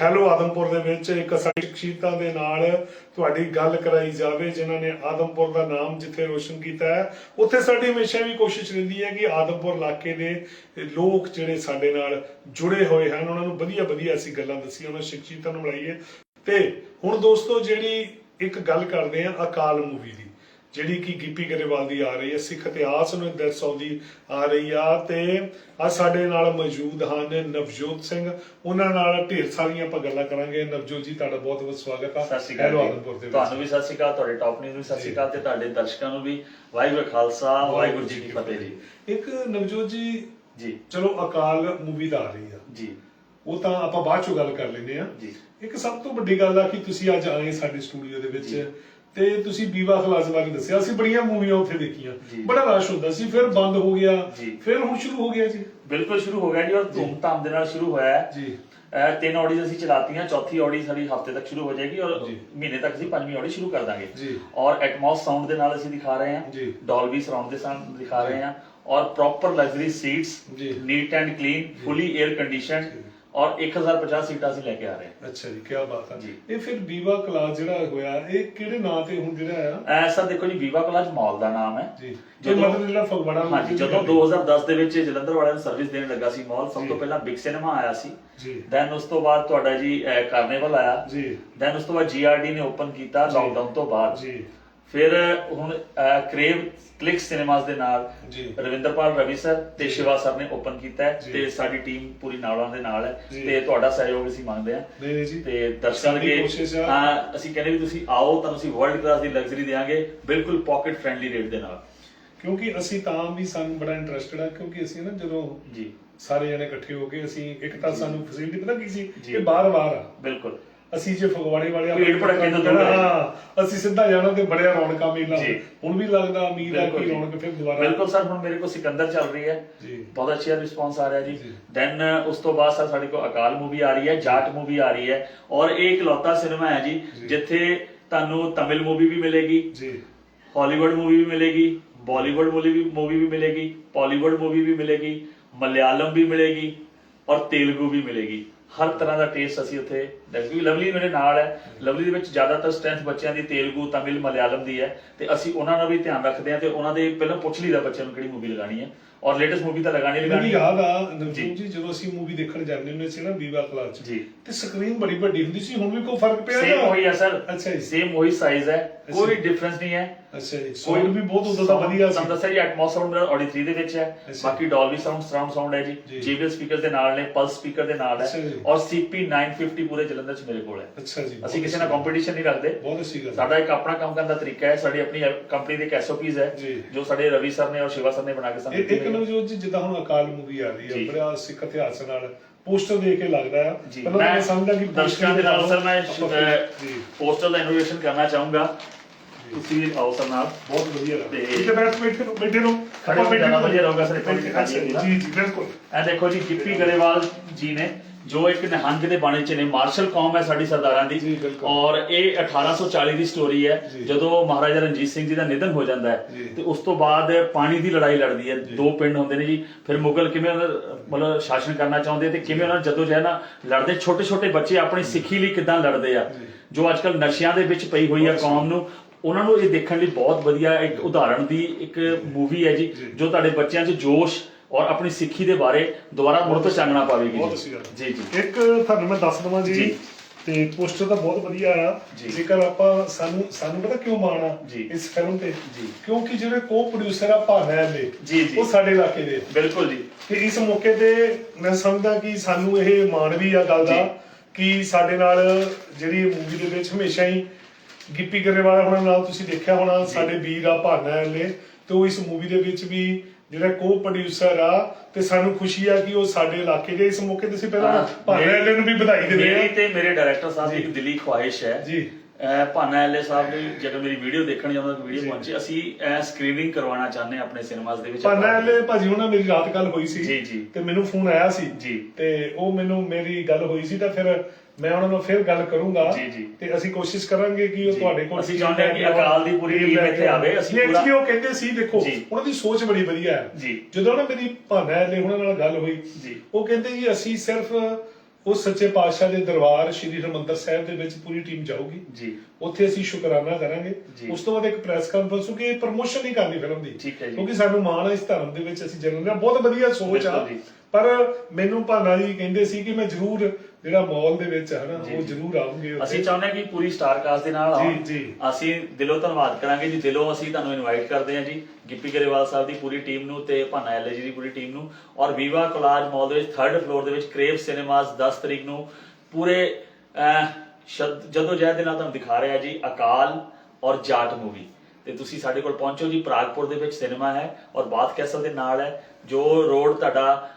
Hello Adampur ਦੇ ਵਿੱਚ ਇੱਕ ਸ਼ਖਸੀਅਤਾਂ ਦੇ ਨਾਲ ਤੁਹਾਡੀ ਗੱਲ ਕਰਾਈ ਜਾਵੇ, ਜਿਨ੍ਹਾਂ ਨੇ ਆਦਮਪੁਰ ਦਾ ਨਾਮ ਜਿੱਥੇ ਰੋਸ਼ਨ ਕੀਤਾ ਹੈ। ਉੱਥੇ ਸਾਡੀ ਹਮੇਸ਼ਾ ਵੀ ਕੋਸ਼ਿਸ਼ ਰਹਿੰਦੀ ਹੈ ਕਿ ਆਦਮਪੁਰ ਇਲਾਕੇ ਦੇ ਲੋਕ ਜਿਹੜੇ ਸਾਡੇ ਨਾਲ ਜੁੜੇ ਹੋਏ ਹਨ, ਉਹਨਾਂ ਨੂੰ ਵਧੀਆ ਵਧੀਆ ਅਸੀਂ ਗੱਲਾਂ ਦੱਸੀਏ ਉਹਨਾਂ ਸ਼ਖਸੀਅਤਾਂ ਨੂੰ ਮਿਲਾਈਏ ਤੇ ਹੁਣ ਦੋਸਤੋ, ਜਿਹੜੀ ਇੱਕ ਗੱਲ ਕਰਦੇ ਆ ਅਕਾਲ ਮੂਵੀ ਦੀ। ਜਿਹੜੀ ਕਿ ਗਿੱਪੀ ਗਰੇਵਾਲ ਦੀ ਆ ਰਹੀ ਹੈ ਸਿੱਖ ਇਤਿਹਾਸ ਨੂੰ ਦਰਸਾਉਂਦੀ ਆ ਰਹੀ ਆ ਤੇ ਆ ਸਾਡੇ ਨਾਲ ਮੌਜੂਦ ਹਨ ਨਵਜੋਤ ਸਿੰਘ। ਉਹਨਾਂ ਨਾਲ ਢੇਰ ਸਾਰੀਆਂ ਆਪਾਂ ਗੱਲਾਂ ਕਰਾਂਗੇ। ਨਵਜੋਤ ਜੀ ਤੁਹਾਡਾ ਬਹੁਤ ਬਹੁਤ ਸਵਾਗਤ ਆ। ਸਤਿ ਸ਼੍ਰੀ ਅਕਾਲ ਤੁਹਾਨੂੰ ਵੀ ਸਤਿ ਸ਼੍ਰੀ ਅਕਾਲ ਤੁਹਾਡੇ ਟਾਪ ਨਿਊਜ਼ ਨੂੰ ਸਤਿ ਸ਼੍ਰੀ ਅਕਾਲ ਤੇ ਤੁਹਾਡੇ ਦਰਸ਼ਕਾਂ ਨੂੰ ਵੀ। ਵਾਹਿਗੁਰੂ ਖਾਲਸਾ ਵਾਹਿਗੁਰੂ ਜੀ ਕੀ ਫਤਿਹ ਜੀ। ਇੱਕ ਨਵਜੋਤ ਜੀ ਜੀ। ਚਲੋ ਅਕਾਲ ਮੂਵੀ ਦਾ ਆ ਰਹੀ ਆ। ਜੀ। ਉਹ ਤਾਂ ਆਪਾਂ ਬਾਅਦ ਚੋਂ ਗੱਲ ਕਰ ਲੈਂਦੇ ਆ। ਜੀ। ਇੱਕ ਸਭ ਤੋਂ ਵੱਡੀ ਗੱਲ ਆ ਕਿ ਤੁਸੀਂ ਅੱਜ ਆਏ ਸਾਡੇ ਸਟੂਡੀਓ ਦੇ ਵਿੱਚ। ਤੇ ਤੁਸੀਂ ਬੀਵਾ ਖਲਾਸ ਬਾਰੇ ਦੱਸਿਆ ਅਸੀਂ ਬੜੀਆਂ ਮੂਵੀਆਂ ਉੱਥੇ ਦੇਖੀਆਂ ਜੀ। ਬੜਾ ਰਸ਼ ਹੁੰਦਾ ਸੀ ਫਿਰ ਬੰਦ ਹੋ ਗਿਆ ਜੀ। ਫਿਰ ਹੁਣ ਸ਼ੁਰੂ ਹੋ ਗਿਆ ਜੀ ਬਿਲਕੁਲ ਸ਼ੁਰੂ ਹੋ ਗਿਆ ਜੀ ਔਰ ਧੂਮਧਾਮ ਦੇ ਨਾਲ ਸ਼ੁਰੂ ਹੋਇਆ ਹੈ ਜੀ ਅਹ ਤਿੰਨ ਆਡੀਜ਼ ਅਸੀਂ ਚਲਾਤੀਆਂ ਚੌਥੀ ਆਡੀ ਸਾਡੀ ਹਫ਼ਤੇ ਤੱਕ ਸ਼ੁਰੂ ਹੋ ਜਾਏਗੀ ਔਰ ਜੀ। ਮਹੀਨੇ ਤੱਕ ਅਸੀਂ ਪੰਜਵੀਂ ਆਡੀ ਸ਼ੁਰੂ ਕਰ ਦਾਂਗੇ ਜੀ। ਔਰ ਐਟਮੋਸ ਸਾਊਂਡ ਦੇ ਨਾਲ ਅਸੀਂ ਦਿਖਾ ਰਹੇ ਹਾਂ ਜੀ। ਡੋਲਬੀ ਸਰਾਊਂਡ ਦੇ ਸਾਊਂਡ ਦਿਖਾ ਰਹੇ ਹਾਂ ਔਰ ਪ੍ਰੋਪਰ ਲਗਜ਼ਰੀ ਸੀਟਸ ਜੀ। Neat and clean fully air conditioned ਔਰ 1050 ਸੀਟਾਂ ਅਸੀਂ ਲੈ ਕੇ ਆ ਰਹੇ ਹਾਂ। ਅੱਛਾ ਜੀ ਕੀ ਬਾਤ ਹੈ ਜੀ। ਇਹ ਫਿਰ ਬੀਵਾ ਕਲਾਸ ਜਿਹੜਾ ਹੋਇਆ ਇਹ ਕਿਹੜੇ ਨਾਂ ਤੇ ਹੁਣ ਜਿਹੜਾ ਆ? ਐ ਸਰ ਦੇਖੋ ਜੀ ਵੀਵਾ ਕਲਾਜ ਮਾਲ ਦਾ ਨਾਮ ਹੈ। ਜੀ। ਜੇ ਜਦੋਂ- ਮਤਲਬ ਜਿਹੜਾ ਫਗਵਾੜਾ ਹਾਂਜੀ ਜਦੋਂ 2010 ਦੇ ਵਿੱਚ ਜਲੰਧਰ ਵਾਲਿਆਂ ਨੂੰ ਸਰਵਿਸ ਦੇਣ ਲੱਗਾ ਸੀ ਮਾਲ ਸਭ ਤੋਂ ਪਹਿਲਾਂ ਬਿਗ ਸਿਨੇਮਾ ਆਇਆ ਸੀ। ਜੀ। ਦੈਨ ਉਸ ਤੋਂ ਬਾਅਦ ਤੁਹਾਡਾ ਜੀ ਕਾਰਨੇਵਲ ਆਇਆ। ਜੀ। ਦੈਨ ਉਸ ਤੋਂ ਬਾਅਦ ਜੀਆਰਡੀ ਨੇ ਓਪਨ ਕੀਤਾ ਜੀ। ਲਾਕਡਾਊਨ ਤੋਂ ਬਾਅਦ। ਜੀ। ਫਿਰ ਹੁਣ ਕ੍ਰੇਵ ਕਲਿਕ ਸਿਨੇਮਾਸ ਦੇ ਨਾਲ ਜੀ। ਰਵਿੰਦਰਪਾਲ ਰਵੀ ਸਰ ਤੇ। ਸ਼ਿਵਾ ਸਰ ਨੇ ਓਪਨ ਕੀਤਾ ਹੈ। ਤੇ ਸਾਡੀ ਟੀਮ ਪੂਰੀ ਨਾਲਾਂ ਦੇ ਨਾਲ ਹੈ। ਤੇ ਤੁਹਾਡਾ ਸਹਿਯੋਗ ਅਸੀਂ ਮੰਗਦੇ ਹਾਂ। ਨਹੀਂ ਨਹੀਂ ਜੀ। ਤੇ ਦਰਸ਼ਕਾਂ ਦੇ ਆ- ਹਾਂ ਅਸੀਂ ਕਹਿੰਦੇ ਵੀ ਤੁਸੀਂ ਆਓ ਤੁਹਾਨੂੰ ਅਸੀਂ ਵਰਲਡ ਕਲਾਸ ਦੀ ਲਗਜ਼ਰੀ ਦੇਵਾਂਗੇ ਬਿਲਕੁਲ ਪਾਕਟ ਫ੍ਰੈਂਡਲੀ ਰੇਟ ਦੇ ਨਾਲ। ਕਿਉਂਕਿ ਅਸੀਂ ਤਾਂ ਵੀ ਸਾਨੂੰ ਬੜਾ ਇੰਟਰਸਟਡ ਆ ਕਿਉਂਕਿ ਅਸੀਂ ਨਾ ਜਦੋਂ ਜੀ। ਸਾਰੇ ਜਣੇ ਇਕੱਠੇ ਹੋ ਕੇ ਅਸੀਂ ਇੱਕ ਤਾਂ ਸਾਨੂੰ ਫੈਸਿਲਿਟੀ ਪਤਾ ਕੀ ਸੀ। ਕਿ ਬਾਰ-ਬਾਰ ਆ। ਬਿਲਕੁਲ। ਅਸੀਂ ਜੇ ਫਗਵਾੜੇ ਵਾਲੇ ਭੀੜ ਭੜੱਕੇ ਤੋਂ ਦੂਰ ਹੈ। ਹਾਂ ਅਸੀਂ ਸਿੱਧਾ ਜਾਣਾ ਤੇ ਬੜਿਆ ਰੌਣਕਾਂ ਮੇਲਾ ਜੀ। ਹੁਣ ਵੀ ਲੱਗਦਾ ਉਮੀਦ ਆ ਬਿਲਕੁਲ ਕਿ ਜੀ। ਰੌਣਕ ਫਿਰ ਦੁਬਾਰਾ ਬਿਲਕੁਲ ਸਰ ਹੁਣ ਮੇਰੇ ਕੋਲ ਸਿਕੰਦਰ ਚੱਲ ਰਹੀ ਹੈ ਜੀ ਬਹੁਤ ਅੱਛਾ ਰਿਸਪੌਂਸ ਆ ਰਿਹਾ ਜੀ ਜੀ। ਦੈਨ ਉਸ ਤੋਂ ਬਾਅਦ ਸਰ ਸਾਡੇ ਕੋਲ ਅਕਾਲ ਮੂਵੀ ਆ ਰਹੀ ਹੈ ਜਾਟ ਮੂਵੀ ਆ ਰਹੀ ਹੈ ਔਰ ਇਹ ਇਕਲੌਤਾ ਸਿਨੇਮਾ ਹੈ ਜੀ ਜੀ। ਜਿੱਥੇ ਤੁਹਾਨੂੰ ਤਮਿਲ ਮੂਵੀ ਵੀ ਮਿਲੇਗੀ ਜੀ ਹਾਲੀਵੁੱਡ ਮੂਵੀ ਵੀ ਮਿਲੇਗੀ ਬਾਲੀਵੁੱਡ ਮੂਵੀ ਵੀ ਮੂਵੀ ਵੀ ਮਿਲੇਗੀ ਪਾਲੀਵੁੱਡ ਮੂਵੀ ਵੀ ਮਿਲੇਗੀ ਮਲਿਆਲਮ ਵੀ ਮਿਲੇਗੀ ਔਰ ਤੇਲਗੂ ਵੀ ਮਿਲੇਗੀ ਹਰ ਤਰ੍ਹਾਂ ਦਾ ਟੇਸਟ ਅਸੀਂ ਉੱਥੇ ਦੇਖੀ ਲਵਲੀ ਮੇਰੇ ਨਾਲ ਹੈ। ਲਵਲੀ ਦੇ ਵਿੱਚ ਜ਼ਿਆਦਾਤਰ ਸਟਰੈਂਥ ਬੱਚਿਆਂ ਦੀ ਤੇਲਗੂ, ਤਮਿਲ, ਮਲਿਆਲਮ ਦੀ ਹੈ। ਤੇ ਅਸੀਂ ਉਹਨਾਂ ਦਾ ਵੀ ਧਿਆਨ ਰੱਖਦੇ ਹਾਂ ਤੇ ਉਹਨਾਂ ਦੇ ਪਹਿਲਾਂ ਪੁੱਛ ਲਈਦਾ ਬੱਚਿਆਂ ਨੂੰ ਕਿਹੜੀ ਮੂਵੀ ਲਗਾਣੀ ਹੈ। ਔਰ ਲੇਟੈਸਟ ਮੂਵੀ ਤਾਂ ਲਗਾਣੀ ਮੈਨੂੰ ਲਗਾਣੀ ਯਾਦ ਆ। ਨਵਜੀਤ ਜੀ ਜਦੋਂ ਅਸੀਂ ਮੂਵੀ ਦੇਖਣ ਜਾਂਦੇ ਹੁੰਦੇ ਸੀ ਨਾ ਵੀਵਾ ਕਲਾਸ ਚ ਜੀ। ਤੇ ਸਕਰੀਨ ਬੜੀ ਵੱਡੀ ਹੁੰਦੀ ਸੀ ਹੁਣ ਵੀ ਕੋਈ ਫ਼ਰਕ ਪਿਆ ਸੇਮ ਜਾਂ- ਉਹੀ ਹੈ ਸਰ। ਅੱਛਾ ਜੀ। ਸੇਮ ਉਹੀ ਸਾਈਜ਼ ਹੈ ਕੋਈ। ਡਿਫਰੈਂਸ ਨਹੀਂ ਹੈ। ਅੱਛਾ ਜੀ। ਸਾਊਂਡ ਵੀ ਬਹੁਤ ਉਦੋਂ ਦਾ ਵਧੀਆ ਸੀ। ਦੱਸਿਆ ਜੀ ਐਟਮੋਸ ਸਾਊਂਡ ਮੇਰਾ ਆਡੀ 3 ਦੇ ਵਿੱਚ ਹੈ। ਬਾਕੀ ਡੋਲਬੀ ਸਾਊਂਡ ਸਰਾਊਂਡ ਸਾਊਂਡ ਹੈ ਜੀ। ਜੀ। JBL ਸਪੀਕਰ ਦੇ ਨਾਲ ਨੇ ਪਲਸ ਸਪੀਕਰ ਦੇ ਨਾਲ ਹੈ। ਔਰ CP 950 ਪੂਰੇ ਜਲੰਧਰ ਚ ਮੇਰੇ ਕੋਲ ਹੈ। ਅੱਛਾ ਜੀ। ਅਸੀਂ ਕਿਸੇ ਨਾਲ ਕੰਪੀਟੀਸ਼ਨ ਨਹੀਂ ਰੱਖਦੇ। ਬਹੁਤ ਅੱਛੀ ਗੱਲ ਸਾਡਾ ਇੱਕ ਆਪਣਾ ਕੰਮ ਕਰਨ ਦਾ ਤਰੀਕਾ ਹੈ। ਸਾਡੀ ਆਪਣੀ ਕੰਪਨੀ ਦੇ ਇੱਕ ਹੈ ਜੀ। ਜੋ ਸਾਡੇ ਰਵੀ ਸਰ ਨੇ ਔਰ ਸ਼ਿਵਾ ਸਰ ਨੇ ਬਣਾ ਕੇ ਸਾਨੂੰ ਇਹ ਇੱਕ ਦਿੱਤੀ ਹੋਈ ਹੈ। ਨਵਜੋਤ ਜੀ ਜਿੱਦਾਂ ਹੁਣ ਅਕਾਲ ਮੂਵੀ ਆ ਰਹੀ। ਹੈ ਬੜਾ ਸਿੱਖ ਇਤਿਹਾਸ ਨਾਲ ਪੋਸਟਰ ਦੇਖ ਕੇ ਲੱਗਦਾ ਆ। ਪਹਿਲਾਂ ਮੈਂ ਸਮਝਦਾ ਕਿ ਦਰਸ਼ਕਾਂ ਦੇ ਨਾਲ ਸਰ ਮੈਂ ਪੋਸਟਰ ਦਾ ਇਨੋਵੇਸ਼ਨ ਕਰਨਾ ਚਾਹੂੰਗਾ। ਤੁਸੀਂ ਆਓ ਸਰ ਨਾਲ। ਬਹੁਤ ਵਧੀਆ ਤੇ- ਹੈ ਬੈਠ ਬੈਠੇ ਬੈਠੇ ਰਹੋ। ਖੜੇ ਹੋ ਵਧੀਆ ਰਹੂਗਾ ਸਰ, ਜੀ ਜੀ ਬਿਲਕੁਲ। ਇਹ ਦੇਖੋ ਜੀ ਗਿੱਪੀ ਗਰੇਵਾਲ ਜੀ ਨੇ ਜੋ ਇੱਕ ਨਿਹੰਗ ਦੇ ਬਾਣੇ ਚ ਨੇ ਮਾਰਸ਼ਲ ਕੌਮ ਹੈ ਸਾਡੀ ਸਰਦਾਰਾਂ ਦੀ ਜੀ। ਔਰ ਇਹ 1840 ਦੀ ਸਟੋਰੀ ਹੈ ਜੀ। ਜਦੋਂ ਮਹਾਰਾਜਾ ਰਣਜੀਤ ਸਿੰਘ ਜੀ ਦਾ ਨਿਧਨ ਹੋ ਜਾਂਦਾ ਹੈ ਜੀ। ਤੇ ਉਸ ਤੋਂ ਬਾਅਦ ਪਾਣੀ ਦੀ ਲੜਾਈ ਲੜਦੀ ਹੈ ਦੋ ਪਿੰਡ ਹੁੰਦੇ ਨੇ ਜੀ ਫਿਰ ਮੁਗਲ ਕਿਵੇਂ ਮਤਲਬ ਸ਼ਾਸਨ ਕਰਨਾ ਚਾਹੁੰਦੇ ਤੇ ਕਿਵੇਂ ਉਹਨਾਂ ਜਦੋਂ ਜਿਹੜਾ ਨਾ ਲੜਦੇ ਛੋਟੇ ਛੋਟੇ ਬੱਚੇ ਆਪਣੀ ਸਿੱਖੀ ਲਈ ਕਿਦਾਂ ਲੜਦੇ ਆ ਜੀ। ਜੋ ਅੱਜਕੱਲ ਨਸ਼ਿਆਂ ਦੇ ਵਿੱਚ ਪਈ ਹੋਈ ਆ ਕੌਮ ਨੂੰ ਉਹਨਾਂ ਨੂੰ ਇਹ ਦੇਖਣ ਲਈ ਬਹੁਤ ਵਧੀਆ ਇੱਕ ਉਦਾਹਰਣ ਦੀ ਇੱਕ ਮੂਵੀ ਹੈ ਜੀ ਜੀ। ਜੋ ਤੁਹਾਡੇ ਬੱਚਿਆਂ 'ਚ ਜੋਸ਼ ਔਰ ਆਪਣੀ ਸਿੱਖੀ ਦੇ ਬਾਰੇ ਦੁਬਾਰਾ ਮੁੜ ਤੋਂ ਚਾਨਣਾ ਪਾਵੇਗੀ ਬਹੁਤ ਜੀ। ਅੱਛੀ ਗੱਲ ਜੀ ਜੀ ਇੱਕ ਤੁਹਾਨੂੰ ਮੈਂ ਦੱਸ ਦਵਾਂ ਜੀ। ਤੇ ਪੋਸਟਰ ਤਾਂ ਬਹੁਤ ਵਧੀਆ ਆ। ਜੇਕਰ ਆਪਾਂ ਸਾਨੂੰ ਸਾਨੂੰ ਪਤਾ ਕਿਉਂ ਮਾਣ ਆ। ਇਸ ਫਿਲਮ ਤੇ ਜੀ। ਕਿਉਂਕਿ ਜਿਹੜੇ ਕੋ ਪ੍ਰੋਡਿਊਸਰ ਆ ਭਾਨਾ ਦੇ। ਉਹ ਸਾਡੇ ਇਲਾਕੇ ਦੇ। ਬਿਲਕੁਲ ਜੀ ਤੇ ਇਸ ਮੌਕੇ ਤੇ ਮੈਂ ਸਮਝਦਾ ਕਿ ਸਾਨੂੰ ਇਹ ਮਾਣ ਵੀ ਆ ਗੱਲ ਦਾ। ਕਿ ਸਾਡੇ ਨਾਲ ਜਿਹੜੀ ਮੂਵੀ ਦੇ ਵਿੱਚ ਹਮੇਸ਼ਾ ਹੀ ਗਿੱਪੀ ਗਰੇਵਾਲ ਹੋਣਾ ਨਾਲ ਤੁਸੀਂ ਦੇਖਿਆ ਹੋਣਾ ਸਾਡੇ ਵੀਰ ਆ ਭਾਨਾ ਵਾਲੇ ਤੇ ਉਹ ਇਸ ਮੂਵੀ ਦੇ ਵਿੱਚ ਵੀ ਜਿਹੜਾ ਕੋ ਪ੍ਰੋਡਿਊਸਰ ਆ ਤੇ ਸਾਨੂੰ ਖੁਸ਼ੀ ਆ ਕਿ ਉਹ ਸਾਡੇ ਇਲਾਕੇ ਦੇ ਇਸ ਮੌਕੇ ਤੇ ਅਸੀਂ ਪਹਿਲਾਂ ਮੇਰੀ- ਵਾਲੇ ਨੂੰ ਵੀ ਵਧਾਈ ਦਿੰਦੇ ਮੇਰੀ ਆ ਤੇ ਮੇਰੇ ਡਾਇਰੈਕਟਰ ਸਾਹਿਬ ਦੀ। ਇੱਕ ਦਿਲੀ ਖੁਆਇਸ਼ ਹੈ ਜੀ ਭਾਨਾ ਐਲੇ ਸਾਹਿਬ ਨੇ ਜਦੋਂ ਮੇਰੀ ਵੀਡੀਓ ਦੇਖਣ ਜਾਂਦਾ ਵੀਡੀਓ। ਪਹੁੰਚੀ ਅਸੀਂ ਸਕਰੀਨਿੰਗ ਕਰਵਾਉਣਾ ਚਾਹੁੰਦੇ ਆਪਣੇ ਸਿਨੇਮਾਸ ਦੇ ਵਿੱਚ ਭਾਨਾ ਵਾਲੇ ਭਾਜੀ ਉਹਨਾਂ ਮੇਰੀ ਰਾਤ ਗੱਲ ਹੋਈ ਸੀ ਜੀ, ਜੀ। ਤੇ ਮੈਨੂੰ ਫੋਨ ਆਇਆ ਸੀ ਜੀ। ਤੇ ਉਹ ਮੈਨੂੰ ਮੇਰੀ ਗੱਲ ਹੋਈ ਸੀ ਤਾਂ ਫਿਰ ਮੈਂ ਉਹਨਾਂ ਨਾਲ ਫਿਰ ਗੱਲ ਕਰੂੰਗਾ। ਤੇ ਅਸੀਂ ਕੋਸ਼ਿਸ਼ ਕਰਾਂਗੇ ਕਿ ਉਹ। ਤੁਹਾਡੇ ਕੋਲ ਅਸੀਂ ਚਾਹੁੰਦੇ ਹਾਂ ਕਿ ਅਕਾਲ ਦੀ ਪੂਰੀ ਟੀਮ ਇੱਥੇ ਆਵੇ, ਅਸੀਂ ਪੂਰਾ- actually ਉਹ ਕਹਿੰਦੇ ਸੀ ਦੇਖੋ। ਉਹਨਾਂ ਦੀ ਸੋਚ ਬੜੀ ਵਧੀਆ ਹੈ। ਜਦੋਂ ਨਾ ਮੇਰੀ ਭਾਨਾ ਨੇ ਉਹਨਾਂ ਨਾਲ ਗੱਲ ਹੋਈ। ਉਹ ਕਹਿੰਦੇ ਜੀ ਅਸੀਂ ਸਿਰਫ ਉਸ ਸੱਚੇ ਪਾਤਸ਼ਾਹ ਦੇ ਦਰਬਾਰ ਸ਼੍ਰੀ ਹਰਿਮੰਦਰ ਸਾਹਿਬ ਦੇ ਵਿੱਚ ਪੂਰੀ ਟੀਮ ਜਾਊਗੀ ਜੀ ਉੱਥੇ ਅਸੀਂ ਸ਼ੁਕਰਾਨਾ ਕਰਾਂਗੇ। ਉਸ ਤੋਂ ਬਾਅਦ ਇੱਕ ਪ੍ਰੈਸ ਕਾਨਫਰੰਸ ਹੋਊਗੀ ਇਹ ਪ੍ਰਮੋਸ਼ਨ ਨਹੀਂ ਕਰਨੀ ਫਿਲਮ ਦੀ ਠੀਕ ਹੈ ਜੀ। ਕਿਉਂਕਿ ਸਾਨੂੰ ਮਾਣ ਹੈ ਇਸ ਧਰਮ ਦੇ ਵਿੱਚ ਅਸੀਂ ਜਨਮ ਲਿਆ ਬਹੁਤ ਵਧੀਆ ਸੋਚ ਆ। ਪਰ ਮੈਨੂੰ ਭਾਨਾ ਜੀ ਕਹਿੰਦੇ ਸੀ ਕਿ ਮੈਂ ਜ਼ਰੂਰ ਜਿਹੜਾ ਮਾਲ ਦੇ ਵਿੱਚ ਹੈ ਨਾ ਜੀ, ਉਹ ਜੀ। ਜ਼ਰੂਰ ਆਉਂਗੇ। ਅਸੀਂ ਚਾਹੁੰਦੇ ਹਾਂ ਕਿ ਪੂਰੀ ਸਟਾਰ ਕਾਸਟ ਦੇ ਨਾਲ ਜੀ, ਜੀ। ਅਸੀਂ ਦਿਲੋਂ ਧੰਨਵਾਦ ਕਰਾਂਗੇ ਜੀ ਦਿਲੋਂ ਅਸੀਂ ਤੁਹਾਨੂੰ ਇਨਵਾਈਟ ਕਰਦੇ ਹਾਂ ਜੀ ਗਿੱਪੀ ਗਰੇਵਾਲ ਸਾਹਿਬ ਦੀ ਪੂਰੀ ਟੀਮ ਨੂੰ ਤੇ ਭਾਨਾ ਐਲਏ ਜੀ ਦੀ ਪੂਰੀ ਟੀਮ ਨੂੰ ਔਰ ਵੀਵਾ ਕੋਲਾਜ ਮਾਲ ਦੇ ਵਿੱਚ 3rd ਫਲੋਰ ਦੇ ਵਿੱਚ ਕ੍ਰੇਵ ਸਿਨੇਮਾਸ 10 ਤਰੀਕ ਨੂੰ ਪੂਰੇ ਅਹ, ਸ਼ਦ- ਜਦੋਂ ਜੈ ਦੇ ਨਾਲ ਤੁਹਾਨੂੰ ਦਿਖਾ ਰਿਹਾ ਜੀ ਅਕਾਲ ਔਰ ਜਾਟ ਮੂਵੀ ਤੇ ਤੁਸੀਂ ਸਾਡੇ ਕੋਲ ਪਹੁੰਚੋ ਜੀ ਪ੍ਰਾਗਪੁਰ ਦੇ ਵਿੱਚ ਸਿਨੇਮਾ ਹੈ ਔਰ ਬਾਥ ਕੈਸਲ ਦੇ ਨਾਲ ਹੈ ਜੋ ਰੋਡ ਤੁਹਾਡਾ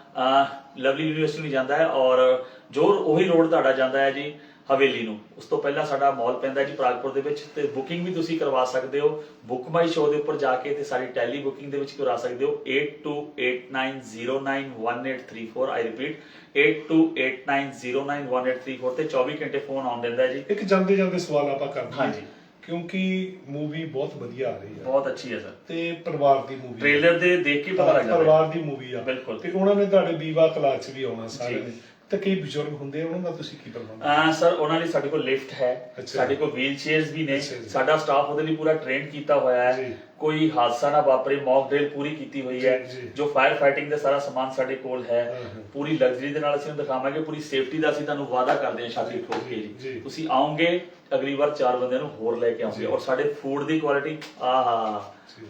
ਲਵਲੀ ਯੂਨੀਵਰਸਿਟੀ ਨੂੰ ਜਾਂਦਾ ਹੈ ਔਰ ਜੋ ਉਹੀ ਰੋਡ ਤੁਹਾਡਾ ਜਾਂਦਾ ਹੈ ਜੀ ਹਵੇਲੀ ਨੂੰ। ਉਸ ਤੋਂ ਪਹਿਲਾਂ ਸਾਡਾ ਮਾਲ ਪੈਂਦਾ ਜੀ ਪ੍ਰਾਗਪੁਰ ਦੇ ਵਿੱਚ ਤੇ ਬੁਕਿੰਗ ਵੀ ਤੁਸੀਂ ਕਰਵਾ ਸਕਦੇ ਹੋ। ਬੁੱਕ ਮਾਈ ਸ਼ੋ ਦੇ ਉੱਪਰ ਜਾ ਕੇ ਤੇ ਸਾਡੀ ਟੈਲੀ ਬੁਕਿੰਗ ਦੇ ਵਿੱਚ ਕਰਵਾ ਸਕਦੇ ਹੋ। 8289091834 ਆਈ ਰਿਪੀਟ 8289091834 ਤੇ 24 ਘੰਟੇ ਫੋਨ ਆਨ ਦਿੰਦਾ ਹੈ ਜੀ। ਇੱਕ ਜਾਂਦੇ ਜਾਂਦੇ ਸਵਾਲ ਆਪਾਂ ਕਰਦੇ ਹਾਂ ਹਾਂਜੀ। ਕਿਉਂਕਿ ਮੂਵੀ ਬਹੁਤ ਵਧੀਆ ਆ ਰਹੀ ਹੈ ਬਹੁਤ ਅੱਛੀ ਹੈ ਸਰ। ਤੇ ਪਰਿਵਾਰ ਦੀ ਮੂਵੀ ਟ੍ਰੇਲਰ ਦੇ ਦੇਖ ਕੇ ਪਤਾ ਲੱਗ ਜਾਂਦਾ। ਪਰਿਵਾਰ ਦੀ ਮੂਵੀ ਆ। ਬਿਲਕੁਲ। ਤੇ ਉਹਨਾਂ ਨੇ ਤੁਹਾਡੇ ਵੀਵਾ ਕਲਾਸ ਵੀ ਆਉਣਾ ਸਾਰੇ ਜੀ। ਨੇ। ਤੇ ਕਈ ਬਜ਼ੁਰਗ ਹੁੰਦੇ ਆ ਉਹਨਾਂ ਦਾ ਤੁਸੀਂ ਕੀ ਪ੍ਰਬੰਧ ਅਹ ਸਰ ਉਹਨਾਂ ਲਈ ਸਾਡੇ ਕੋਲ ਲਿਫਟ ਹੈ ਅੱਛਾ। ਸਾਡੇ ਕੋਲ ਵੀਲ ਚੇਅਰਸ ਵੀ ਨੇ ਅੱਛਾ ਜੀ। ਸਾਡਾ ਸਟਾਫ ਉਹਦੇ ਲਈ ਪੂਰਾ ਟ੍ਰੇਨ ਕੀਤਾ ਹੋਇਆ ਹੈ। ਕੋਈ ਹਾਦਸਾ ਨਾ ਵਾਪਰੇ ਮੌਕ ਡਰਿਲ ਪੂਰੀ ਕੀਤੀ ਹੋਈ ਹੈ ਜੀ, ਜੀ। ਜੋ ਫਾਇਰ ਫਾਈਟਿੰਗ ਦਾ ਸਾਰਾ ਸਮਾਨ ਸਾਡੇ ਕੋਲ ਹੈ ਹਾਂ, ਹਾਂ। ਪੂਰੀ ਲਗਜ਼ਰੀ ਦੇ ਨਾਲ ਅਸੀਂ ਉਹਨੂੰ ਦਿਖਾਵਾਂਗੇ ਪੂਰੀ ਸੇਫਟੀ ਦਾ ਅਸੀਂ ਤੁਹਾਨੂੰ ਵਾਅਦਾ ਕਰਦੇ ਹਾਂ ਸ਼ਾਦੀ ਠੋਕ ਕੇ ਜੀ। ਜੀ ਤੁਸੀਂ ਆਓਗੇ ਅਗਲੀ ਵਾਰ ਚਾਰ ਬੰਦਿਆਂ ਨੂੰ ਹੋਰ ਲੈ ਕੇ ਆਓਗੇ ਜੀ। ਔਰ ਸਾਡੇ ਫੂਡ ਦੀ ਕੁਆਲਿਟੀ ਆਹਾ ਜੀ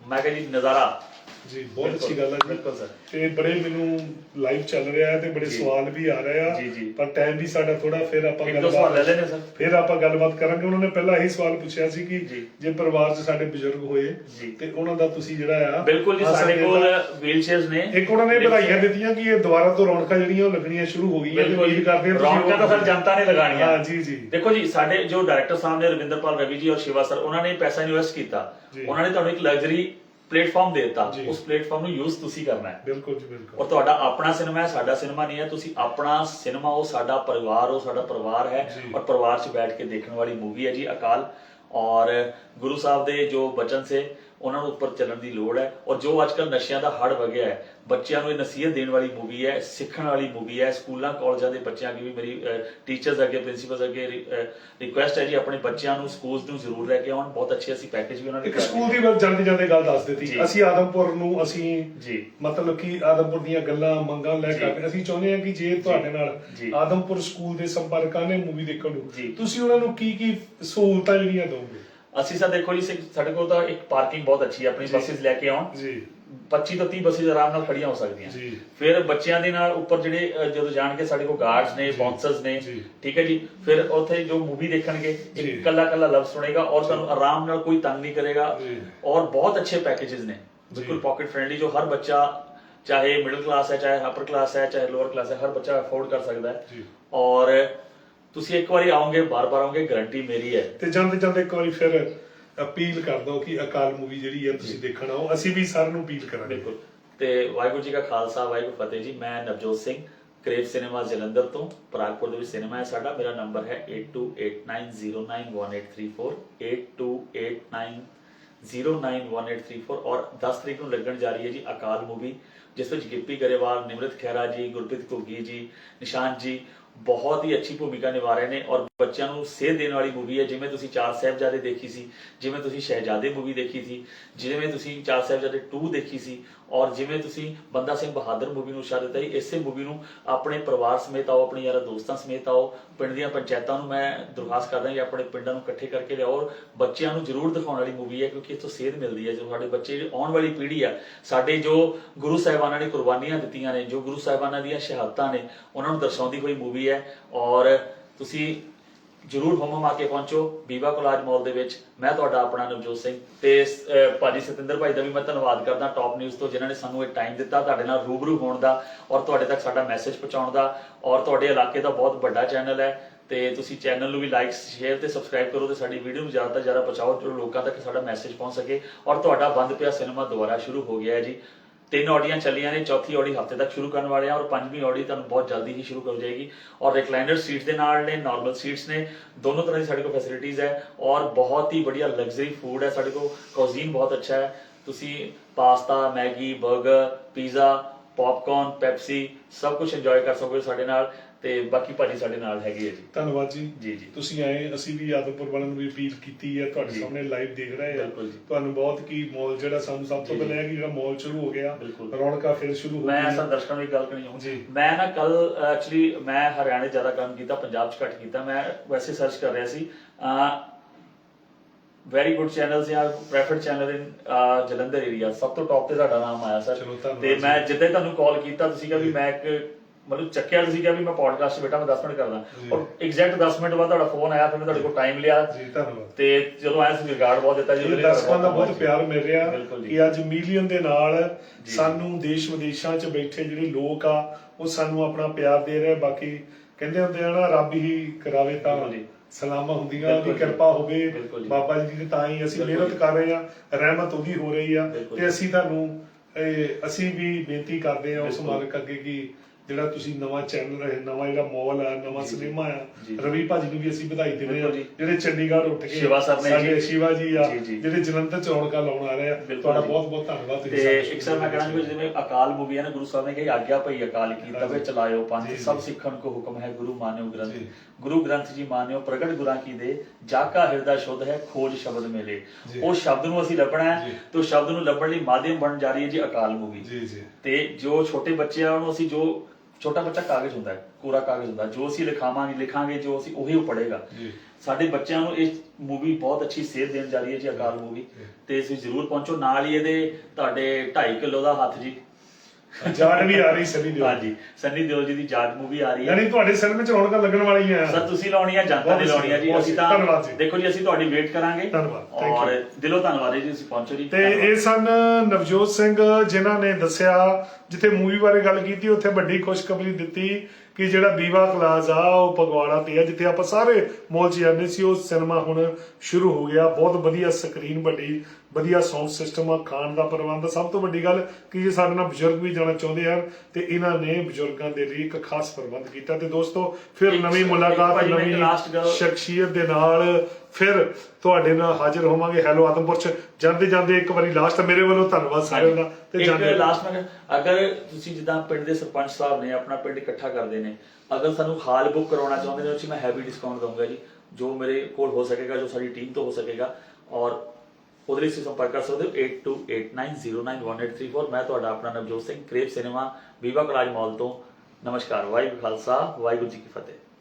ਮੈਂ ਕਹਿੰਦਾ ਜੀ ਨਜ਼ਾਰਾ ਜੀ ਬਹੁਤ ਅੱਛੀ ਗੱਲ ਹੈ ਜੀ ਬਿਲਕੁਲ ਸਰ ਤੇ ਬੜੇ ਮੈਨੂੰ ਲਾਈਵ ਚੱਲ ਰਿਹਾ ਹੈ ਤੇ ਬੜੇ ਜੀ। ਸਵਾਲ ਵੀ ਆ ਰਹੇ ਆ ਜੀ, ਜੀ। ਪਰ ਟਾਈਮ ਵੀ ਸਾਡਾ ਥੋੜਾ ਫਿਰ ਆਪਾਂ ਇੱਕ ਦੋ ਸਵਾਲ ਲੈ ਲੈਣੇ ਸਰ ਫਿਰ ਆਪਾਂ ਗੱਲਬਾਤ ਕਰਾਂਗੇ ਉਹਨਾਂ ਨੇ ਪਹਿਲਾਂ ਇਹੀ ਸਵਾਲ ਪੁੱਛਿਆ ਸੀ ਕਿ ਜੀ। ਜੇ ਪਰਿਵਾਰ 'ਚ ਸਾਡੇ ਬਜ਼ੁਰਗ ਹੋਏ ਜੀ। ਤੇ ਉਹਨਾਂ ਦਾ ਤੁਸੀਂ ਜਿਹੜਾ ਆ ਬਿਲਕੁਲ ਜੀ ਸਾਡੇ ਕੋਲ ਖੇਡਦਾ। ਵੀਲ ਚੇਅਰਸ ਨੇ ਇੱਕ ਉਹਨਾਂ ਨੇ ਵਧਾਈਆਂ ਦਿੱਤੀਆਂ ਕਿ ਇਹ ਦੁਬਾਰਾ ਤੋਂ ਰੌਣਕਾਂ ਜਿਹੜੀਆਂ ਉਹ ਲੱਗਣੀਆਂ ਸ਼ੁਰੂ ਹੋ ਗਈਆਂ ਤੇ ਬਿਲਕੁਲ ਉਮੀਦ ਕਰਦੇ ਹਾਂ ਤੁਸੀਂ ਰੌਣਕਾਂ ਤਾਂ ਸਰ ਜਨਤਾ ਨੇ ਲਗਾਣੀਆਂ ਹਾਂ ਜੀ ਜੀ ਦੇਖੋ ਜੀ ਸਾਡੇ ਜੋ ਡਾਇਰੈਕਟਰ ਸਾਹਿਬ ਨੇ ਰਵਿੰਦਰਪਾਲ ਰਵੀ ਜੀ ਔਰ ਸ਼ਿਵਾ ਸਰ ਉਹਨਾਂ ਨੇ ਪੈਸਾ ਇਨਵੈਸਟ ਕੀਤਾ ਜੀ। ਉਹਨਾਂ ਨੇ ਤੁਹਾਨੂੰ ਇੱਕ ਲਗਜ਼ਰੀ ਪਲੇਟਫਾਰਮ ਦੇ ਦਿੱਤਾ ਜੀ। ਉਸ ਪਲੇਟਫਾਰਮ ਨੂੰ ਯੂਜ਼ ਤੁਸੀਂ ਕਰਨਾ ਹੈ ਬਿਲਕੁਲ ਜੀ ਬਿਲਕੁਲ ਔਰ ਤੁਹਾਡਾ ਆਪਣਾ ਸਿਨੇਮਾ ਹੈ ਸਾਡਾ ਸਿਨੇਮਾ ਨਹੀਂ ਹੈ ਤੁਸੀਂ ਆਪਣਾ ਸਿਨੇਮਾ ਉਹ ਸਾਡਾ ਪਰਿਵਾਰ ਉਹ ਸਾਡਾ ਪਰਿਵਾਰ ਹੈ ਜੀ। ਔਰ ਪਰਿਵਾਰ 'ਚ ਬੈਠ ਕੇ ਦੇਖਣ ਵਾਲੀ ਮੂਵੀ ਹੈ ਜੀ ਅਕਾਲ ਔਰ ਗੁਰੂ ਸਾਹਿਬ ਦੇ ਜੋ ਬਚਨ ਸੇ ਉਹਨਾਂ ਨੂੰ ਉੱਪਰ ਚੱਲਣ ਦੀ ਲੋੜ ਹੈ ਔਰ ਜੋ ਅੱਜਕੱਲ ਨਸ਼ਿਆਂ ਦਾ ਹੜ ਵਗਿਆ ਹੈ ਬੱਚਿਆਂ ਨੂੰ ਇਹ ਨਸੀਹਤ ਦੇਣ ਵਾਲੀ ਮੂਵੀ ਹੈ ਸਿੱਖਣ ਵਾਲੀ ਮੂਵੀ ਹੈ ਸਕੂਲਾਂ ਕਾਲਜਾਂ ਦੇ ਬੱਚਿਆਂ ਅੱਗੇ ਵੀ ਮੇਰੀ ਟੀਚਰਸ ਅੱਗੇ ਪ੍ਰਿੰਸੀਪਲਸ ਅੱਗੇ ਰਿਕੁਐਸਟ ਹੈ ਜੀ ਆਪਣੇ ਬੱਚਿਆਂ ਨੂੰ ਸਕੂਲਸ ਨੂੰ ਜ਼ਰੂਰ ਲੈ ਕੇ ਆਉਣ ਬਹੁਤ ਅੱਛੇ ਅਸੀਂ ਪੈਕੇਜ ਵੀ ਉਹਨਾਂ ਨੇ ਇੱਕ ਸਕੂਲ। ਦੀ ਗੱਲ ਜਾਂਦੇ ਜਾਂਦੇ ਗੱਲ ਦੱਸ ਦਿੱਤੀ। ਅਸੀਂ ਆਦਮਪੁਰ ਨੂੰ ਅਸੀਂ ਜੀ ਮਤਲਬ ਕਿ ਆਦਮਪੁਰ ਦੀਆਂ ਗੱਲਾਂ ਮੰਗਾਂ ਲੈ। ਕੇ ਅਸੀਂ ਚਾਹੁੰਦੇ ਹਾਂ ਕਿ ਜੇ ਤੁਹਾਡੇ ਨਾਲ। ਆਦਮਪੁਰ ਸਕੂਲ ਦੇ ਸੰਪਰਕਾਂ ਨੇ ਮੂਵੀ ਦੇਖਣ ਨੂੰ। ਤੁਸੀਂ ਉਹਨਾਂ ਨੂੰ ਕੀ ਕੀ ਸਹੂਲਤਾਂ ਜਿਹੜੀਆਂ ਦਿਓਗੇ ਅਸੀਂ ਸਰ ਦੇਖੋ ਜੀ ਸਿ- ਸਾਡੇ ਕੋਲ ਤਾਂ ਇੱਕ ਪਾਰਕਿੰਗ ਬਹੁਤ ਅੱਛੀ ਹੈ ਆਪਣੀ ਜੀ। ਬੱਸਿਸ ਲੈ ਕੇ ਆਉਣ ਜੀ 25 ਤੋਂ 30 ਬੱਸਿਸ ਆਰਾਮ ਨਾਲ ਖੜੀਆਂ ਹੋ ਸਕਦੀਆਂ ਜੀ। ਫਿਰ ਬੱਚਿਆਂ ਦੇ ਨਾਲ ਉੱਪਰ ਜਿਹੜੇ ਅ, ਜਦੋਂ ਜਾਣ ਕੇ ਸਾਡੇ ਕੋਲ ਗਾਰਡਸ ਨੇ ਜੀ। ਨੇ ਜੀ। ਠੀਕ ਹੈ ਜੀ ਫਿਰ ਉੱਥੇ ਜੋ ਮੂਵੀ ਦੇਖਣਗੇ ਜੀ। ਇੱਕ ਕੱਲਾ ਕੱਲਾ ਲਫ਼ਜ਼ ਸੁਣੇਗਾ ਔਰ ਤੁਹਾਨੂੰ ਆਰਾਮ ਨਾਲ ਕੋਈ ਤੰਗ ਨਹੀਂ ਕਰੇਗਾ ਜੀ। ਔਰ ਬਹੁਤ ਅੱਛੇ ਪੈਕੇजेस ਨੇ ਬਿਲਕੁਲ ਪਾਕਟ ਫ੍ਰੈਂਡਲੀ ਜੋ ਹਰ ਬੱਚਾ ਚਾਹੇ ਮਿਡਲ ਕਲਾਸ ਹੈ ਚਾਹੇ ਅਪਰ ਕਲਾਸ ਹੈ ਚਾਹੇ ਲੋਅਰ ਕਲਾਸ ਹੈ ਹਰ ਬੱਚਾ ਅਫੋਰਡ ਕਰ ਸਕਦਾ ਹੈ ਜੀ। ਔਰ ਤੁਸੀਂ ਇੱਕ ਵਾਰੀ ਆਓਗੇ ਬਾਰ-ਬਾਰ ਆਓਗੇ ਗਾਰੰਟੀ ਮੇਰੀ ਹੈ। ਤੇ ਜਾਂਦੇ ਜਾਂਦੇ ਇੱਕ ਵਾਰੀ ਫਿਰ ਅਪੀਲ ਕਰ ਕਿ ਅਕਾਲ ਮੂਵੀ ਜਿਹੜੀ ਹੈ ਤੁਸੀਂ ਦੇਖਣ ਆਓ। ਅਸੀਂ ਵੀ ਸਾਰਿਆਂ ਨੂੰ ਅਪੀਲ ਕਰਾਂਗੇ। ਬਿਲਕੁਲ। ਤੇ ਵਾਹਿਗੁਰੂ ਜੀ ਕਾ ਖਾਲਸਾ ਵਾਹਿਗੁਰੂ ਫਤਿਹ ਜੀ। ਮੈਂ ਨਵਜੋਤ ਸਿੰਘ ਕ੍ਰੇਵ ਸਿਨੇਮਾ ਜਲੰਧਰ ਤੋਂ ਪ੍ਰਾਗਪੁਰ ਦੇ ਵਿੱਚ ਸਿਨੇਮਾ ਹੈ ਸਾਡਾ। ਮੇਰਾ ਨੰਬਰ ਹੈ 8289091834 8289091834 ਔਰ 10 ਤਰੀਕ ਨੂੰ ਲੱਗਣ ਜਾ ਰਹੀ ਹੈ ਜੀ ਅਕਾਲ ਮੂਵੀ ਜਿਸ ਵਿੱਚ ਗਿੱਪੀ ਗਰੇਵਾਲ ਨਿਮਰਤ ਖਹਿਰਾ ਜੀ ਗੁਰਪ੍ਰੀਤ ਘੁੱਗੀ ਜੀ ਨਿਸ਼ਾਨ ਜੀ ਬਹੁਤ ਹੀ ਅੱਛੀ ਭੂਮਿਕਾ ਨਿਭਾ ਰਹੇ ਨੇ ਔਰ ਬੱਚਿਆਂ ਨੂੰ ਸੇਧ ਦੇਣ ਵਾਲੀ ਮੂਵੀ ਹੈ, ਜਿਵੇਂ ਤੁਸੀਂ ਚਾਰ ਸਾਹਿਬਜ਼ਾਦੇ ਦੇਖੀ ਸੀ, ਜਿਵੇਂ ਤੁਸੀਂ ਸ਼ਹਿਜ਼ਾਦੇ ਮੂਵੀ ਦੇਖੀ ਸੀ, ਜਿਵੇਂ ਤੁਸੀਂ ਚਾਰ ਸਾਹਿਬਜ਼ਾਦੇ 2 ਦੇਖੀ ਸੀ, ਔਰ ਜਿਵੇਂ ਤੁਸੀਂ ਬੰਦਾ ਸਿੰਘ ਬਹਾਦਰ ਮੂਵੀ ਨੂੰ ਸ਼ਾਦ ਦਿੱਤਾ ਸੀ, ਇਸੇ ਮੂਵੀ ਨੂੰ ਆਪਣੇ ਪਰਿਵਾਰ ਸਮੇਤ ਆਓ, ਆਪਣੇ ਯਾਰਾਂ ਦੋਸਤਾਂ ਸਮੇਤ ਆਓ, ਪਿੰਡ ਦੀਆਂ ਪੰਚਾਇਤਾਂ ਨੂੰ ਮੈਂ ਦਰਖਾਸਤ ਕਰਦਾ ਕਿ ਆਪਣੇ ਪਿੰਡਾਂ ਨੂੰ ਇਕੱਠੇ ਕਰਕੇ ਲਿਆਓ, ਔਰ ਬੱਚਿਆਂ ਨੂੰ ਜ਼ਰੂਰ ਦਿਖਾਉਣ ਵਾਲੀ ਮੂਵੀ ਹੈ, ਕਿਉਂਕਿ ਇੱਥੋਂ ਸੇਧ ਮਿਲਦੀ ਹੈ, ਜੋ ਸਾਡੇ ਬੱਚੇ ਆਉਣ ਵਾਲੀ ਪੀੜ੍ਹੀ ਆ, ਸਾਡੇ ਜੋ ਗੁਰੂ ਸਾਹਿਬਾਨਾਂ ਨੇ ਕੁਰਬਾਨੀਆਂ ਦਿੱਤੀਆਂ ਨੇ, ਜੋ ਗੁਰੂ ਸਾਹਿਬਾਨਾਂ ਦੀਆਂ ਸ਼ਹਾਦਤਾਂ ਨੇ, ਉਹਨਾਂ ਨੂੰ ਦਰਸਾਉਂਦੀ ਹੋਈ ਮੂਵੀ ਹੈ, ਔਰ ਤੁਸੀਂ ਜਰੂਰ ਹੋਮਮ ਆ ਕੇ ਪਹੁੰਚੋ। ਬੀਵਾ ਕੋਲਾਜ ਮਾਲ ਦੇ ਵਿੱਚ ਮੈਂ ਤੁਹਾਡਾ ਆਪਣਾ ਨਵਜੋਤ ਸਿੰਘ ਤੇ ਅਹ, ਭਾਜੀ ਸਤਿੰਦਰ ਭਾਈ ਦਾ ਵੀ ਮੈਂ ਧੰਨਵਾਦ ਕਰਦਾ ਟਾਪ ਨਿਊਜ਼ ਤੋਂ ਜਿਨ੍ਹਾਂ ਨੇ ਸਾਨੂੰ ਇਹ ਟਾਈਮ ਦਿੱਤਾ ਤੁਹਾਡੇ ਨਾਲ ਰੂਬਰੂ ਹੋਣ ਦਾ ਔਰ ਤੁਹਾਡੇ ਤੱਕ ਸਾਡਾ ਮੈਸੇਜ ਪਹੁੰਚਾਉਣ ਦਾ। ਔਰ ਤੁਹਾਡੇ ਇਲਾਕੇ ਦਾ ਬਹੁਤ ਵੱਡਾ ਚੈਨਲ ਹੈ ਤੇ ਤੁਸੀਂ ਚੈਨਲ ਨੂੰ ਵੀ ਲਾਈਕ ਸ਼ੇਅਰ ਤੇ ਸਬਸਕ੍ਰਾਈਬ ਕਰੋ ਤੇ ਸਾਡੀ ਵੀਡੀਓ ਨੂੰ ਜ਼ਿਆਦਾ ਤੋਂ ਜ਼ਿਆਦਾ ਪਹੁੰਚਾਓ ਜੋ ਲੋਕਾਂ ਤੱਕ ਸਾਡਾ ਮੈਸੇਜ ਪਹੁੰਚ ਸਕੇ। ਔਰ ਤੁਹਾਡਾ ਬੰਦ ਪਿਆ ਸਿਨੇਮਾ ਦੁਬਾਰਾ ਸ਼ੁਰੂ ਹੋ ਗਿਆ ਹੈ ਜੀ। ਤਿੰਨ ਆਡੀਆਂ ਚੱਲੀਆਂ ਨੇ, ਚੌਥੀ ਆਡੀ ਹਫ਼ਤੇ ਤੱਕ ਸ਼ੁਰੂ ਕਰਨ ਵਾਲੇ ਆ ਔਰ ਪੰਜਵੀਂ ਆਡੀ ਤੁਹਾਨੂੰ ਬਹੁਤ ਜਲਦੀ ਹੀ ਸ਼ੁਰੂ ਕਰ ਜਾਏਗੀ। ਔਰ ਰਿਕਲਾਈਨਰ ਸੀਟਸ ਦੇ ਨਾਲ ਨੇ ਨਾਰਮਲ ਸੀਟਸ ਨੇ, ਦੋਨੋਂ ਤਰ੍ਹਾਂ ਦੀ ਸਾਡੇ ਕੋਲ ਫੈਸਿਲਿਟੀਆਂ ਹੈ ਔਰ ਬਹੁਤ ਹੀ ਵਧੀਆ ਲਗਜ਼ਰੀ ਫੂਡ ਹੈ ਸਾਡੇ ਕੋਲ ਕੁਜ਼ੀਨ ਬਹੁਤ ਅੱਛਾ ਹੈ। ਤੁਸੀਂ ਪਾਸਤਾ, ਮੈਗੀ 버ਗਰ ਪੀਜ਼ਾ ਪੌਪਕਾਰਨ ਪੈਪਸੀ ਸਭ ਕੁਝ ਇੰਜੋਏ ਕਰ ਸਕੋਗੇ ਸਾਡੇ ਨਾਲ ਤੇ ਬਾਕੀ ਭਾਜੀ ਸਾਡੇ ਨਾਲ ਹੈਗੇ ਆ ਜੀ ਧੰਨਵਾਦ ਜੀ ਜੀ ਜੀ ਤੁਸੀਂ ਆਏ ਅਸੀਂ ਵੀ ਆਦਮਪੁਰ ਵਾਲਿਆਂ ਨੂੰ ਵੀ ਅਪੀਲ ਕੀਤੀ ਹੈ ਤੁਹਾਡੇ। ਸਾਹਮਣੇ ਲਾਈਵ ਦੇਖ ਰਹੇ ਆ। ਤੁਹਾਨੂੰ ਬਹੁਤ ਕੀ ਮੌਲ ਜਿਹੜਾ ਸਾਨੂੰ ਸਭ ਤੋਂ। ਪਹਿਲਾਂ ਹੈ ਕਿ ਜਿਹੜਾ ਮੌਲ ਸ਼ੁਰੂ ਹੋ ਗਿਆ। ਰੌਣਕਾਂ ਫਿਰ ਸ਼ੁਰੂ ਹੋ ਮੈਂ ਗਈਆਂ ਅਸਾਂ ਦਰਸ਼ਕਾਂ ਨੂੰ ਗੱਲ ਕਰਨੀ ਜੀ। ਚਾਹੁੰਦਾ ਮੈਂ ਨਾ ਕੱਲ ਐਕਚੁਅਲੀ ਮੈਂ ਹਰਿਆਣੇ ਜ਼ਿਆਦਾ ਕੰਮ ਕੀਤਾ ਪੰਜਾਬ 'ਚ ਘੱਟ ਕੀਤਾ ਮੈਂ ਵੈਸੇ ਸਰਚ ਕਰ ਰਿਹਾ ਸੀ ਵੈਰੀ ਗੁੱਡ ਚੈਨਲਸ ਜਾਂ preferred channel in Jalandhar area ਸਭ ਤੋਂ ਟੌਪ ਤੇ ਤੁਹਾਡਾ ਨਾਮ ਆਇਆ ਸਰ ਚਲੋ, ਧੰਨਵਾਦ ਤੇ। ਮੈਂ ਜਿੱਦਾਂ ਹੀ ਤੁਹਾਨੂੰ ਕਾਲ ਕੀਤਾ ਤੁਸੀਂ ਕਿਹਾ ਵੀ ਮੈਂ ਇੱਕ ਮਤਲਬ ਚੱਕਿਆ ਤੁਸੀਂ ਕਿਹਾ ਵੀ ਮੈਂ ਪੋਡਕਾਸਟ ਬੇਟਾ ਮੈਂ 10 ਮਿੰਟ ਕਰਦਾ ਜੀ। ਔਰ ਐਗਜ਼ੈਕਟ 10 ਮਿੰਟ ਬਾਅਦ ਤੁਹਾਡਾ ਫੋਨ ਆਇਆ ਫਿਰ ਮੈਂ ਤੁਹਾਡੇ ਕੋਲ ਟਾਈਮ ਲਿਆ ਜੀ ਧੰਨਵਾਦ ਤੇ ਜਦੋਂ ਆਇਆ ਸੀ ਰਿਗਾਰਡ ਬਹੁਤ ਦਿੱਤਾ ਜੀ ਇਹ ਦਰਸ਼ਕਾਂ ਦਾ ਬਹੁਤ। ਪਿਆਰ ਮਿਲ ਰਿਹਾ ਬਿਲਕੁਲ ਜੀ। ਕਿ ਅੱਜ ਮਿਲੀਅਨ ਦੇ ਨਾਲ ਜੀ। ਸਾਨੂੰ ਦੇਸ਼ ਵਿਦੇਸ਼ਾਂ 'ਚ ਬੈਠੇ ਜਿਹੜੇ ਲੋਕ ਆ ਉਹ ਸਾਨੂੰ ਆਪਣਾ ਪਿਆਰ ਦੇ ਰਹੇ ਬਾਕੀ ਕਹਿੰਦੇ ਹੁੰਦੇ ਆ ਨਾ ਰੱਬ ਹੀ ਕਰਾਵੇ ਤਾਂ। ਸਲਾਮਾਂ ਹੁੰਦੀਆਂ ਬਿਲਕੁਲ ਦੀ ਜੀ। ਕਿਰਪਾ ਹੋਵੇ। ਬਾਬਾ ਜੀ ਦੀ ਤਾਂ ਹੀ ਅਸੀਂ ਮਿਹਨਤ। ਕਰ ਰਹੇ ਆ ਰਹਿਮਤ ਉਹਦੀ ਹੋ ਰਹੀ ਆ ਤੇ। ਅਸੀਂ ਤੁਹਾਨੂੰ ਅਸੀਂ ਵੀ ਬੇਨਤੀ ਕਰਦੇ ਆ ਉਸ। ਮਾਲਕ ਅੱਗੇ ਕਿ ਜਿਹੜਾ ਤੁਸੀਂ ਨਵਾਂ ਚੈਨਲ ਹੈ ਨਵਾਂ ਜਿਹੜਾ ਮਾਲ ਆ ਨਵਾਂ। ਸਿਨੇਮਾ ਆ। ਰਵੀ ਭਾਜੀ ਨੂੰ ਵੀ ਅਸੀਂ ਵਧਾਈ ਦਿੰਦੇ ਆ। ਜਿਹੜੇ ਚੰਡੀਗੜ੍ਹ ਉੱਠ ਕੇ ਸ਼ਿਵਾ sir ਨੇ ਸਾਡੇ ਜੀ। ਸ਼ਿਵਾ ਜੀ ਆ। ਜਿਹੜੇ ਜਲੰਧਰ ਚ ਰੌਣਕਾਂ ਲਾਉਣ ਆ ਰਹੇ ਆ ਤੁਹਾਡਾ। ਬਹੁਤ ਬਹੁਤ ਧੰਨਵਾਦ ਤੁਸੀਂ ਤੇ ਇੱਕ ਸਰ ਮੈਂ ਕਹਿਣਾ ਚਾਹੁੰਦਾ ਜਿਵੇਂ ਅਕਾਲ ਮੂਵੀ ਹੈ ਨਾ ਗੁਰੂ ਸਾਹਿਬ ਨੇ ਕਿਹਾ ਆਗਿਆ ਭਈ ਅਕਾਲ ਕੀ ਤਵੇ। ਚਲਾਇਓ ਪੰਥ ਸਭ। ਸਿੱਖਣ ਕੋ ਹੁਕਮ ਹੈ ਗੁਰੂ ਮਾਨਿਓ ਗ੍ਰੰਥ। ਗੁਰੂ ਗ੍ਰੰਥ ਜੀ ਮਾਨਿਓ ਪ੍ਰਗਟ ਗੁਰਾਂ ਕੀ ਦੇ ਜਾ ਕਾ ਹਿਰਦਾ ਸ਼ੁੱਧ ਹੈ ਖੋਜ ਸ਼ਬਦ ਮਿਲੇ। ਉਹ ਸ਼ਬਦ ਨੂੰ ਅਸੀਂ ਲੱਭਣਾ ਹੈ। ਤੇ ਸ਼ਬਦ ਨੂੰ ਲੱਭਣ ਲਈ ਮਾਧਿਅਮ ਬਣ ਜਾ ਰਹੀ ਹੈ ਜੀ ਅਕਾਲ ਮੂਵੀ ਜੀ ਜੀ ਤੇ ਜੋ ਛੋਟੇ ਬੱਚੇ ਆ ਉਹਨੂੰ ਅਸੀਂ ਜੋ ਛੋਟਾ ਬੱਚਾ ਕਾਗਜ਼ ਹੁੰਦਾ ਹੈ ਕੋਰਾ ਕਾਗਜ਼ ਹੁੰਦਾ। ਜੋ ਅਸੀਂ ਲਿਖਾਵਾਂਗੇ ਲਿਖਾਂਗੇ ਜੋ ਅਸੀਂ ਉਹੀ ਉਹ ਪੜ੍ਹੇਗਾ। ਜੀ। ਸਾਡੇ ਬੱਚਿਆਂ ਨੂੰ ਇਹ ਮੂਵੀ ਬਹੁਤ ਅੱਛੀ ਸੇਧ ਦੇਣ ਜਾ ਰਹੀ ਹੈ ਜੀ ਅਕਾਲ ਮੂਵੀ। ਤੇ ਤੁਸੀਂ ਜ਼ਰੂਰ ਪਹੁੰਚੋ। ਨਾਲ ਹੀ ਇਹਦੇ ਤੁਹਾਡੇ 2.5 ਕਿਲੋ ਦਾ ਹੱਥ ਜੀ। ਜਾਣ ਵੀ ਆ ਰਹੀ ਸਨੀ ਦਿਓ ਹਾਂਜੀ ਸੰਨੀ ਦਿਓਲ ਜੀ ਦੀ ਜਾਟ ਮੂਵੀ ਆ ਰਹੀ ਹੈ। ਯਾਨੀ ਤੁਹਾਡੇ ਸਿਰ ਵਿੱਚ ਰੌਣਕਾਂ ਲੱਗਣ ਵਾਲੀਆਂ। ਆ ਸਰ ਤੁਸੀਂ ਲਾਉਣੀ ਹੈ ਜਨਤਾ ਨੇ ਬਹੁਤ ਲਾਉਣੀ ਹੈ ਜੀ। ਬਹੁਤ ਅਸੀਂ ਤਾਂ ਧੰਨਵਾਦ ਜੀ। ਦੇਖੋ ਜੀ ਅਸੀਂ ਤੁਹਾਡੀ ਵੇਟ ਕਰਾਂਗੇ। ਧੰਨਵਾਦ, thank ਔਰ। ਦਿਲੋਂ ਧੰਨਵਾਦ ਹੈ ਜੀ ਤੁਸੀਂ ਪਹੁੰਚੋ ਜੀ। ਤੇ ਇਹ ਸਨ ਨਵਜੋਤ ਸਿੰਘ ਜਿਨ੍ਹਾਂ ਨੇ ਦੱਸਿਆ ਜਿੱਥੇ ਮੂਵੀ ਬਾਰੇ ਗੱਲ ਕੀਤੀ ਉੱਥੇ ਵੱਡੀ ਖੁਸ਼ਖਬਰੀ ਦਿੱਤੀ। ਕਿ ਜਿਹੜਾ ਬੀਵਾ ਕਲਾਸ ਆ ਉਹ ਫਗਵਾੜਾ ਤੇ ਆ ਜਿੱਥੇ ਆਪਾਂ ਸਾਰੇ ਮੌਲ 'ਚ ਜਾਂਦੇ ਸੀ ਉਹ ਸਿਨੇਮਾ ਹੁਣ ਸ਼ੁਰੂ ਹੋ ਗਿਆ। ਬਹੁਤ ਵਧੀਆ ਸਕਰੀਨ ਵੱਡੀ ਵਧੀਆ ਸਾਊਂਡ ਸਿਸਟਮ ਆ ਖਾਣ ਦਾ ਪ੍ਰਬੰਧ। ਸਭ ਤੋਂ ਵੱਡੀ ਗੱਲ ਕਿ ਜੇ ਸਾਡੇ ਨਾਲ ਬਜ਼ੁਰਗ ਵੀ ਜਾਣਾ ਚਾਹੁੰਦੇ ਹਨ ਤੇ ਇਹਨਾਂ ਨੇ ਬਜ਼ੁਰਗਾਂ ਦੇ ਲਈ ਇੱਕ ਖਾਸ ਪ੍ਰਬੰਧ ਕੀਤਾ। ਤੇ ਦੋਸਤੋ ਫਿਰ ਨਵੀਂ ਮੁਲਾਕਾਤ ਨਵੀਂ ਸ਼ਖਸੀਅਤ ਦੇ ਨਾਲ ਫਿਰ ਤੁਹਾਡੇ ਨਾਲ ਹਾਜ਼ਰ ਹੋਵਾਂਗੇ। ਹੈਲੋ ਆਦਮਪੁਰ ਚ ਜਾਂਦੇ ਜਾਂਦੇ ਇੱਕ ਵਾਰੀ ਲਾਸਟ ਮੇਰੇ ਵੱਲੋਂ ਧੰਨਵਾਦ ਸਾਰਿਆਂ ਦਾ ਤੇ ਇੱਕ ਜਾਂਦੇ ਲਾਸਟ ਮੈਂ ਅਗਰ ਤੁਸੀਂ ਜਿੱਦਾਂ ਪਿੰਡ ਦੇ ਸਰਪੰਚ ਸਾਹਿਬ ਨੇ ਆਪਣਾ ਪਿੰਡ ਇਕੱਠਾ ਕਰਦੇ ਨੇ ਅਗਰ ਸਾਨੂੰ ਹਾਲ ਬੁੱਕ ਕਰਾਉਣਾ ਚਾਹੁੰਦੇ ਨੇ ਉਹ 'ਚ ਮੈਂ ਹੈਵੀ ਡਿਸਕਾਊਂਟ ਦਊਂਗਾ ਜੀ ਜੋ ਮੇਰੇ ਕੋਲ ਹੋ ਸਕੇਗਾ ਜੋ ਸਾਡੀ ਟੀਮ ਤੋਂ ਹੋ ਸਕੇਗਾ ਔਰ ਉਹਦੇ ਲਈ ਤੁਸੀਂ ਸੰਪਰਕ ਕਰ ਸਕਦੇ ਹੋ 8289091834 ਮੈਂ ਤੁਹਾਡਾ ਆਪਣਾ Navjot Singh crepe cinema Viva Collage mall ਤੋਂ। ਨਮਸਕਾਰ ਵਾਹਿਗੁਰੂ ਖਾਲਸਾ ਵਾਹਿਗੁਰੂ ਜੀ ਕੀ ਫਤਿਹ।